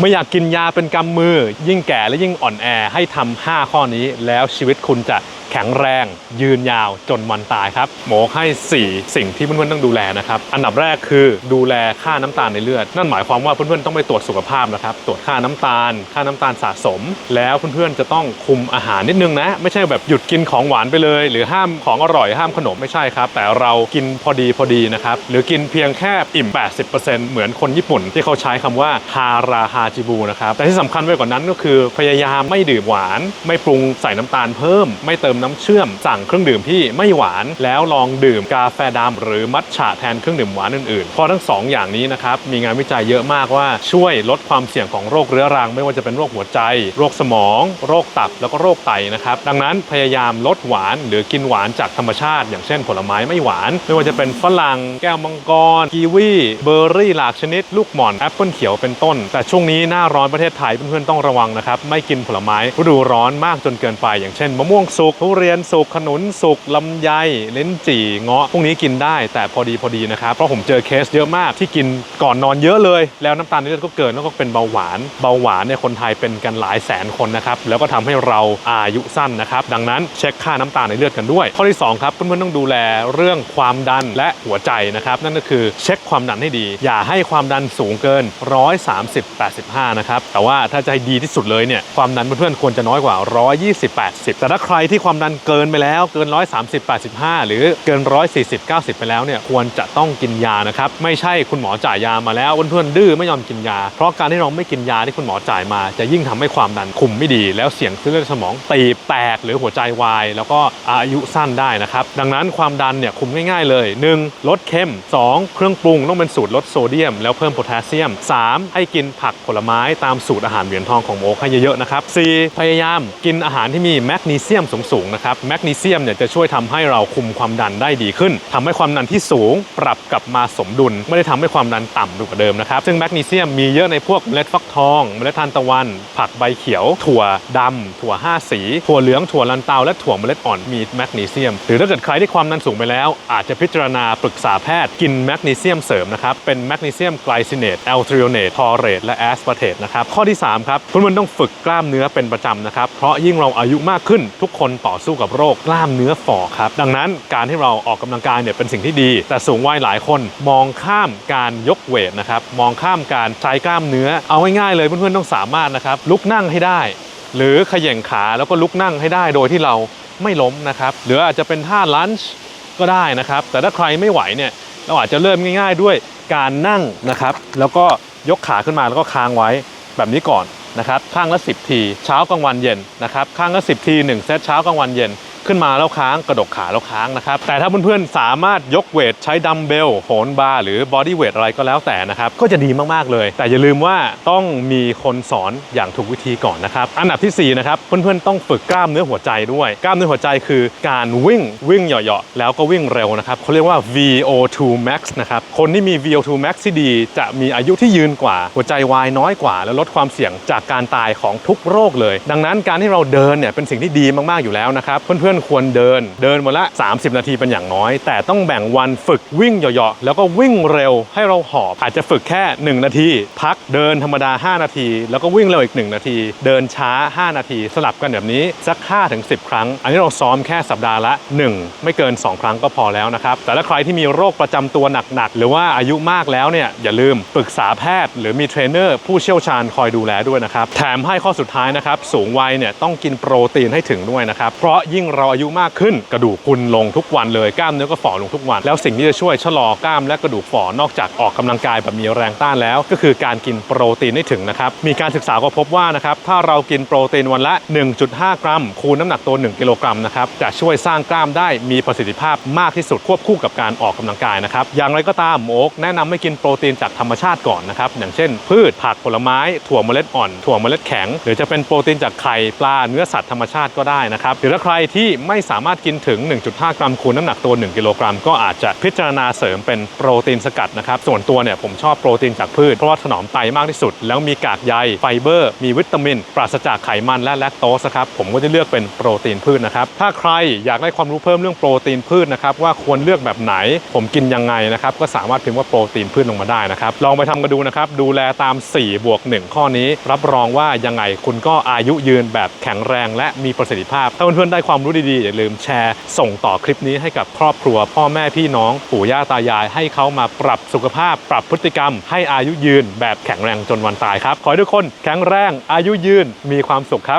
ไม่อยากกินยาเป็นกำมือ ยิ่งแก่และยิ่งอ่อนแอให้ทำ5ข้อนี้แล้วชีวิตคุณจะ ข็งแรง ยืนยาวจนวันตายครับ หมอให้ 4 สิ่งที่เพื่อนๆต้องดูแลนะครับ อันดับแรกคือดูแลค่าน้ำตาลในเลือด นั่นหมายความว่าเพื่อนๆต้องไปตรวจสุขภาพนะครับ ตรวจค่าน้ำตาล ค่าน้ำตาลสะสม แล้วเพื่อนๆจะต้องคุมอาหารนิดนึงนะ ไม่ใช่แบบหยุดกินของหวานไปเลย หรือห้ามของอร่อยห้ามขนมไม่ใช่ครับ แต่เรากินพอดีพอดีนะครับ หรือกินเพียงแค่อิ่ม 80%เหมือนคนญี่ปุ่น ที่เขาใช้คำว่าฮาราฮาจิบูนะครับ แต่ที่สำคัญไปกว่านั้นก็คือพยายามไม่ดื่มหวาน ไม่ปรุงใส่น้ำตาลเพิ่ม ไม่เติมน้ำเชื่อม สั่งเครื่องดื่มที่ไม่หวาน แล้วลองดื่มกาแฟดำหรือมัทฉะแทนเครื่องดื่มหวานอื่นๆเพราะทั้งสองอย่างนี้นะครับมีงานวิจัยเยอะมากว่าช่วยลดความเสี่ยงของโรคเรื้อรัง ไม่ว่าจะเป็นโรคหัวใจ โรคสมอง โรคตับแล้วก็โรคไตนะครับดังนั้นพยายามลดหวาน หรือกินหวานจากธรรมชาติ อย่างเช่น ผลไม้ไม่หวาน ไม่ว่าจะเป็นฝรั่งแก้วมังกรกีวีเบอร์รี่หลากชนิด ลูกหม่อนแอปเปิลเขียวเป็นต้น แต่ช่วงนี้หน้าร้อนประเทศไทยเพื่อนๆต้องระวังนะครับไม่กินผลไม้ฤดูร้อนมากจนเกินไป อย่างเช่นมะม่วงสุกทุเรียนสุกขนุนสุกลำไยลิ้นจี่เงาะพวกนี้กินได้แต่พอดีพอดีนะครับ เพราะผมเจอเคสเยอะมากที่กินก่อนนอนเยอะเลย แล้วน้ำตาลในเลือดก็เกินแล้วก็เป็นเบาหวานเบาหวานเนี่ยคนไทยเป็นกันหลายแสนคนนะครับแล้วก็ทำให้เราอายุสั้นนะครับดังนั้นเช็คค่าน้ำตาลในเลือดกันด้วย ข้อที่สองครับเพื่อนๆต้องดูแลเรื่องความดันและหัวใจนะครับนั่นก็คือเช็คความดันให้ดี อย่าให้ความดันสูงเกิน 130 85 นะครับแต่ว่าถ้าจะให้ดีที่สุดเลยเนี่ยความดันเพื่อนๆควรจะน้อยกว่า 120 80 แต่ถ้าใครที่ความดันเกินไปแล้วเกิน 130 85 หรือเกิน 140 90 ไปแล้วเนี่ยควรจะต้องกินยานะครับ ไม่ใช่คุณหมอจ่ายยามาแล้วเพื่อนๆดื้อไม่ยอมกินยา เพราะการที่เราไม่กินยาที่คุณหมอจ่ายมา จะยิ่งทำให้ความดันคุมไม่ดี แล้วเสี่ยงเส้นเลือดสมองตีบแตกหรือหัวใจวาย แล้วก็อายุสั้นได้นะครับ ดังนั้นความดันเนี่ยคุมง่ายๆเลย 1. ลดเค็ม 2. เครื่องปรุงต้องเป็นสูตรลดโซเดียม แล้วเพิ่มโพแทสเซียม 3. ให้กินผักผลไม้ตามสูตรอาหารเหรียญทองของโมกให้เยอะๆนะครับ 4. พยายามกินอาหารที่มีแมกนีเซียมสูงนะครับ แมกนีเซียมเนี่ยจะช่วยทำให้เราคุมความดันได้ดีขึ้นทำให้ความดันที่สูงปรับกลับมาสมดุล ไม่ได้ทำให้ความดันต่ำลงกว่าเดิมนะครับ ซึ่งแมกนีเซียมมีเยอะในพวกเมล็ดฟักทอง เมล็ดทานตะวัน ผักใบเขียว ถั่วดำถั่วห้าสี ถั่วเหลือง ถั่วลันเตา และถั่วเมล็ดอ่อนมีแมกนีเซียม หรือถ้าเกิดใครที่ความดันสูงไปแล้ว อาจจะพิจารณาปรึกษาแพทย์กินแมกนีเซียมเสริมนะครับ เป็นแมกนีเซียมไกลซิเนตแอลทริโอเนตทอเรตและแอสปาร์เทตนะครับ ข้อที่สามครับเพื่อนต้องฝึกกล้ามเนื้อเป็นประจำนะครับ เพราะยิ่งเราอายุมากขึ้นทุกคนต่อสู้กับโรคกล้ามเนื้อฝ่อครับ ดังนั้นการที่เราออกกำลังกายเนี่ยเป็นสิ่งที่ดี แต่สูงวัยหลายคนมองข้ามการยกเวทนะครับ มองข้ามการใช้กล้ามเนื้อ เอาง่ายๆเลยเพื่อนๆต้องสามารถนะครับลุกนั่งให้ได้ หรือขย่งขาแล้วก็ลุกนั่งให้ได้โดยที่เราไม่ล้มนะครับ หรืออาจจะเป็นท่าลันช์ก็ได้นะครับ แต่ถ้าใครไม่ไหวเนี่ยเราอาจจะเริ่มง่าย ๆ ด้วยการนั่งนะครับ แล้วก็ยกขาขึ้นมาแล้วก็ค้างไว้แบบนี้ก่อน นะครับข้างละ 10 ที เช้ากลางวันเย็นนะครับข้างละ 10 ที 1 เซตเช้ากลางวันเย็น ขึ้นมาแล้วค้างกระดกขาแล้วค้างนะครับ แต่ถ้าเพื่อนๆสามารถยกเวทใช้ดัมเบลโหนบาร์หรือบอดี้เวทอะไรก็แล้วแต่นะครับ ก็จะดีมากๆเลย แต่อย่าลืมว่าต้องมีคนสอนอย่างถูกวิธีก่อนนะครับ อันดับทีสี่4นะครับเพื่อนๆต้องฝึกกล้ามเนื้อหัวใจด้วย กล้ามเนื้อหัวใจคือการวิ่งวิ่งเหยาะๆแล้วก็วิ่งเร็วนะครับเขาเรียกว่า VO2 max นะครับคนที่มี VO2 max ที่ดี จะมีอายุที่ยืนกว่า หัวใจวายน้อยกว่า และลดความเสี่ยงจากการตายของทุกโรคเลย ดังนั้นการที่เราเดินเนี่ยเป็นสิ่งที่ดีมากๆอยู่แล้วนะครับเพื่อนๆควรเดิน เดินวันละ 30 นาทีเป็นอย่างน้อย แต่ต้องแบ่งวันฝึกวิ่งเหยาะๆแล้วก็วิ่งเร็วให้เราหอบ อาจจะฝึกแค่ 1 นาที พักเดินธรรมดา 5 นาที แล้วก็วิ่งเร็วอีก 1 นาที เดินช้า 5 นาที สลับกันแบบนี้สัก5ถึง10 ครั้ง อันนี้เราซ้อมแค่สัปดาห์ละ 1 ไม่เกิน 2 ครั้งก็พอแล้วนะครับแต่ถ้าใครที่มีโรคประจำตัวหนักๆหรือว่าอายุมากแล้วเนี่ยอย่าลืมปรึกษาแพทย์ หรือมีเทรนเนอร์ผู้เชี่ยวชาญคอยดูแลด้วยนะครับแถมให้ข้อสุดท้ายนะครับสูงวัยเนี่ยต้องกินโปรตีนให้ถึงด้วยนะครับเพราะยิ่งเราอายุมากขึ้นกระดูกพรุนลงทุกวันเลยกล้ามเนื้อก็ฝ่อลงทุกวัน แล้วสิ่งที่จะช่วยชะลอกล้ามและกระดูกฝ่อนอกจากออกกำลังกายแบบมีแรงต้านแล้ว ก็คือการกินโปรตีนให้ถึงนะครับมีการศึกษาก็พบว่านะครับถ้าเรากินโปรตีนวันละ 1.5 กรัม คูณน้ำหนักตัว 1 กิโลกรัมนะครับจะช่วยสร้างกล้ามได้มีประสิทธิภาพมากที่สุดควบคู่กับการออกกำลังกายนะครับอย่างไรก็ตามโอ๊กแนะนำให้กินโปรตีนจากธรรมชาติก่อนนะครับอย่างเช่น พืชผักผลไม้ ถั่วเมล็ดอ่อน ถั่วเมล็ดแข็ง หรือจะเป็นโปรตีนจากไข่ปลาเนื้อสัตว์ธรรมชาติก็ได้นะครับหรือถ้าใครที่ไม่สามารถกินถึง 1.5 กรัมคูณน้ำหนักตัว 1 กิโลกรัม ก็อาจจะพิจารณาเสริมเป็นโปรตีนสกัดนะครับ ส่วนตัวเนี่ยผมชอบโปรตีนจากพืช เพราะว่าถนอมไตมากที่สุด แล้วมีกากใยไฟเบอร์ มีวิตามิน ปราศจากไขมันและแลคโตสครับผมก็จะเลือกเป็นโปรตีนพืชนะครับถ้าใครอยากได้ความรู้เพิ่มเรื่องโปรตีนพืชนะครับว่าควรเลือกแบบไหน ผมกินยังไงนะครับก็สามารถพิมพ์ว่าโปรตีนพืชลงมาได้นะครับลองไปทำกันดูนะครับดูแลตาม4บวก1ข้อนี้ รับรองว่ายังไงคุณก็อายุยืนแบบแข็งแรง และมีประสิทธิภาพถ้าเพื่อนๆได้ความรู้ดีๆ อย่าลืมแชร์ ส่งต่อคลิปนี้ให้กับครอบครัว พ่อแม่พี่น้อง ปู่ย่าตายาย ให้เขามาปรับสุขภาพ ปรับพฤติกรรม ให้อายุยืน แบบแข็งแรงจนวันตายครับ ขอให้ทุกคนแข็งแรงอายุยืนมีความสุขครับ